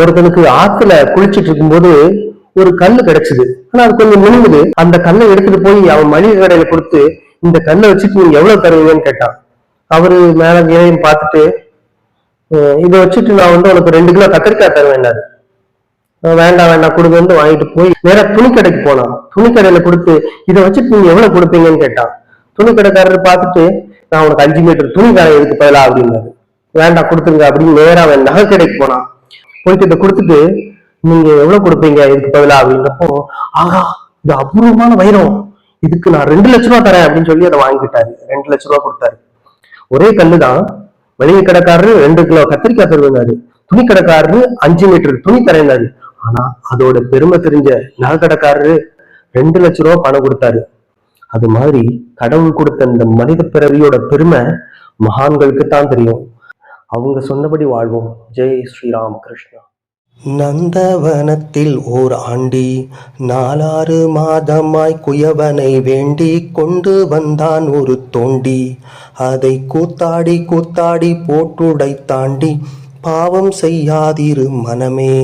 ஒருத்தனுக்கு ஆத்துல குளிச்சுட்டு இருக்கும்போது ஒரு கல்லு கிடைச்சது. ஆனா அது கொஞ்சம் மினுங்குது. அந்த கல்லை எடுத்துட்டு போய் அவன் மளிகை கடையில கொடுத்து இந்த கல்லை வச்சுட்டு நீங்க எவ்வளவு தருவீங்கன்னு கேட்டான். அவரு மேல ஏழையும் பார்த்துட்டு இதை வச்சுட்டு நான் வந்து உனக்கு ரெண்டு கிலோ கத்திரிக்காய் தருவேன்னாரு வேண்டாம் வேண்டாம் வேண்டாம் வந்து வாங்கிட்டு போய் நேரா துணி கடைக்கு போனான். துணி கடையில கொடுத்து இதை வச்சுட்டு நீங்க எவ்வளவு கொடுப்பீங்கன்னு கேட்டான். துணி கடைக்காரர் பார்த்துட்டு நான் உனக்கு அஞ்சு மீட்டர் துணி கடை எதுக்கு பதிலா அப்படின்னாரு. வேண்டாம் கொடுத்துருங்க அப்படின்னு நேரா அவன் நகை கடைக்கு போனான். போயிட்டு இதை கொடுத்துட்டு நீங்க எவ்வளவு கொடுப்பீங்க? இதுக்கு பதிலா? அப்படின்றப்போ ஆகா இது அபூர்வமான வைரம். இதுக்கு நான் ரெண்டு லட்ச ரூபா தரேன் அப்படின்னு சொல்லி அதை வாங்கிட்டாரு ரெண்டு லட்ச ரூபா கொடுத்தாரு. ஒரே கல்லு தான் வெளியே கடைக்காரரு ரெண்டு கிலோ கத்திரிக்காய் தருவினாரு துணி கடைக்காரரு அஞ்சு மீட்டர் துணி தரையினாரு ஆனா அதோட பெருமை தெரிஞ்ச நகை கடைக்காரரு ரெண்டு லட்ச ரூபா பணம் கொடுத்தாரு. அது மாதிரி கடவுள் கொடுத்த இந்த மனித பிறவியோட பெருமை மகான்களுக்கு தான் தெரியும். அவங்க சொன்னபடி வாழ்வோம். ஜெய் ஸ்ரீராம் கிருஷ்ணா. நந்தவனத்தில் ஓர் ஆண்டி நாலாறு மாதமாய் குயவனை வேண்டி கொண்டு வந்தான் ஒரு தோண்டி. அதை கூத்தாடி கூத்தாடி போட்டுடை தாண்டி பாவம் செய்யாதிரு மனமே.